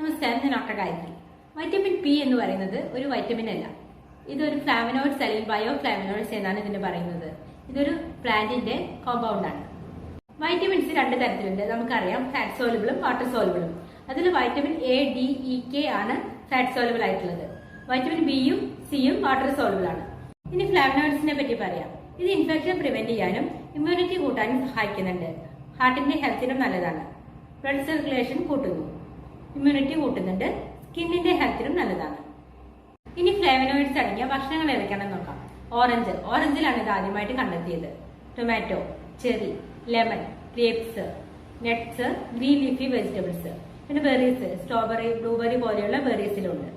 നമസ്കാരം ഞാൻ doctor Gayathri vitamin P എന്ന് പറയുന്നത് ഒരു വൈറ്റമിൻ അല്ല. ഇതൊരു ഫ്ലാവനോയിഡ്സ് അല്ലെങ്കിൽ ബയോ ഫ്ലാവനോയിഡ്സ് എന്നാണ് ഇതിന് പറയുന്നത്. ഇതൊരു പ്ലാന്റിന്റെ കോമ്പൗണ്ട് ആണ്. വൈറ്റമിൻസ് രണ്ട് തരത്തിലുണ്ട്. നമുക്കറിയാം ഫാറ്റ് സോലബിളും വാട്ടർ സോലബിളും അതിൽ vitamin A D E K ആണ് ഫാറ്റ് സോലബിൾ ആയിട്ടുള്ളത്. വൈറ്റമിൻ ബിയും സിയും വാട്ടർ സോലബിൾ ആണ്. ഇനി ഫ്ലാവനോയിഡ്സിനെ പറ്റി പറയാം. ഇത് ഇൻഫെക്ഷൻ പ്രിവെന്റ് ചെയ്യാനും ഇമ്മ്യൂണിറ്റി കൂട്ടാനും സഹായിക്കുന്നുണ്ട്. ഹാർട്ടിന്റെ ഹെൽത്തിനും നല്ലതാണ്. ബ്ലഡ് സർക്കുലേഷൻ കൂട്ടുന്നു. ഇമ്മ്യൂണിറ്റി കൂട്ടുന്നുണ്ട്. സ്കിന്നിന്റെ ഹെൽത്തിനും നല്ലതാണ്. ഇനി ഫ്ലേവനോയിഡ്സ് അടങ്ങിയ ഭക്ഷണങ്ങൾ ഏതൊക്കെയാണെന്ന് നോക്കാം. ഓറഞ്ച്. ഓറഞ്ചിലാണ് ഇത് ആദ്യമായിട്ട് കണ്ടെത്തിയത് tomato cherry lemon grapes nuts green leafy vegetables പിന്നെ ബെറീസ് സ്ട്രോബെറി ബ്ലൂബെറി പോലെയുള്ള ബെറീസിലുണ്ട്